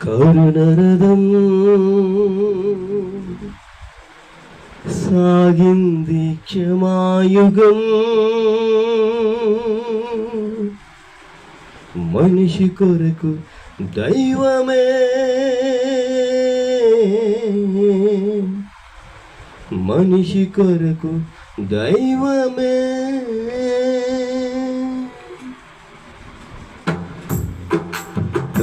కరుణరథం సాగింది క్షమాయుగం మనిషి కొరకు దైవమే మనిషి కొరకు దైవమే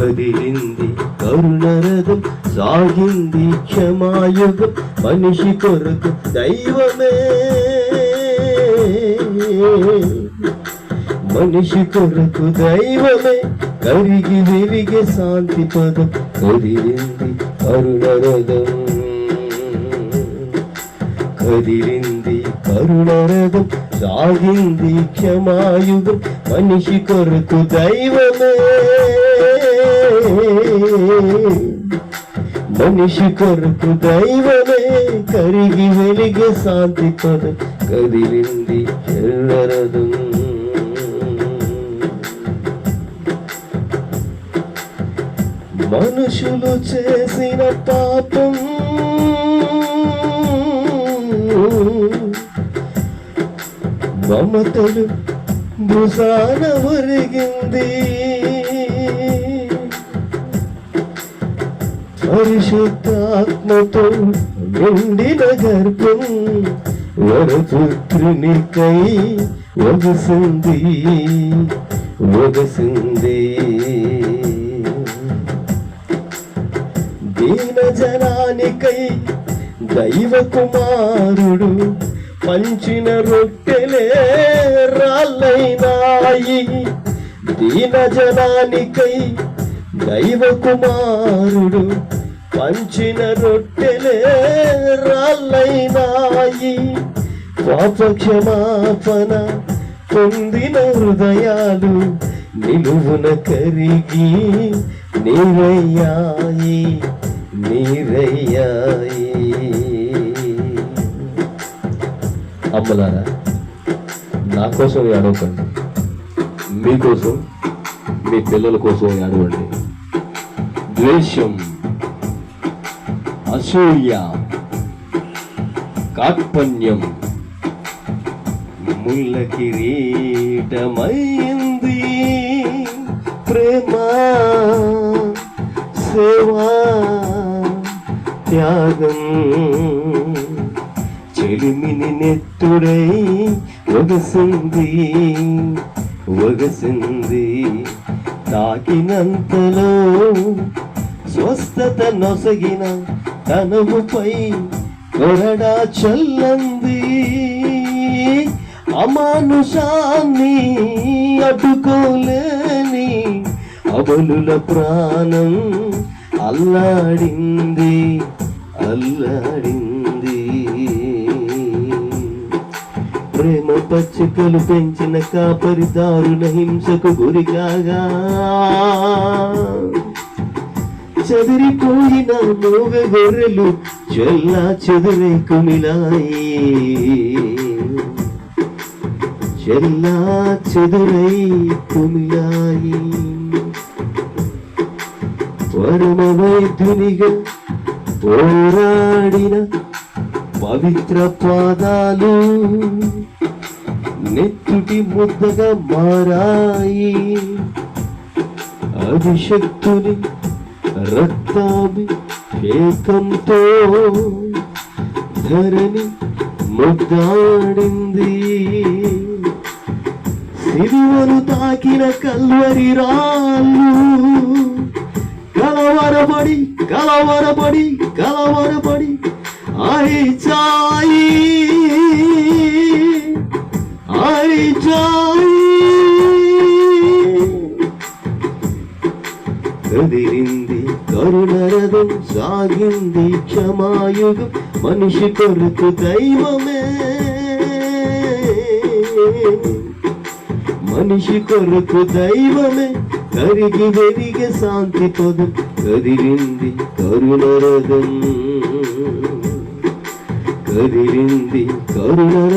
కదిలింది కరుణరథం సాగింది క్షమాయుగం మనిషి కొరకు దైవమే. మనిషి కొరకు దైవమే. కరిగి వెలిగే శాంతి పదం కదిలింది కరుణరథం. కదిలింది కరుణరథం సాగింది క్షమాయుగం మనిషి కొరకు దైవమే. మనిషి కొరకు దైవమే కరిగి వెలిగి శాంతి కొర కదిలింది చెల్లరదు మనుషులు చేసిన పాపం మమతలు భుజాన ఒరిగింది. పరిశుద్ధాత్మతో నిండిన గర్భం వరపుత్రునికై ఒగసింది ఒగసింది దీన జనానికై దైవ కుమారుడు పంచిన రొట్టెలే రాళ్ళైనాయి. దీన జనానికై దైవ కుమారుడు పంచిన రొట్టెలే రాళ్ళైనాయి. పాప క్షమాపణ పొందిన హృదయాలు నిలువున కరిగి నీరయ్యాయి నీరయ్యాయి. అమ్మలారా నా కోసం ఏడవకండి మీకోసం మీ పిల్లల కోసం ఏడవండి ద్వేషం అసూయ కార్పణ్యం ముళ్ళ కిరీటమైంది. ప్రేమ సేవా త్యాగం చెలిమిని నెత్తుడై ఒగసింది ఒగసింది. తాకినంతలో స్వస్థత నొసగిన తనముపై కొరడా చల్లంది. అమానుషాన్ని అడ్డుకోలేని అబలుల ప్రాణం అల్లాడింది అల్లాడింది. ప్రేమ పచ్చికలు పెంచిన కాపరి దారుణ హింసకు గురికాగా చెదిరిపోయిన మూగ గొర్రెలు చెల్లా చెదిరే కుమిలాయి. చెల్లా చెదురై కుమిలాయి. పరమ వైద్యునిగా పోరాడిన పవిత్ర పాదాలు నెత్తుటి ముద్దగా మారాయి. అభిషక్తుని రక్తాభిషేకంతో ధరణి ముద్దాడింది. సిలువను తాకిన కల్వరి రాళ్ళు కలవరబడి కలవరబడి కలవరబడి అరిచాయి అరిచాయి కదిరింది కరుణరథం సాగింది క్షమాయుగం మనిషి కొరకు దైవమే. మనిషి కొరకు దైవమే. కరిగి వెరిగే శాంతి పదం కదిరింది కరుణరథం. కదిరింది కరుణర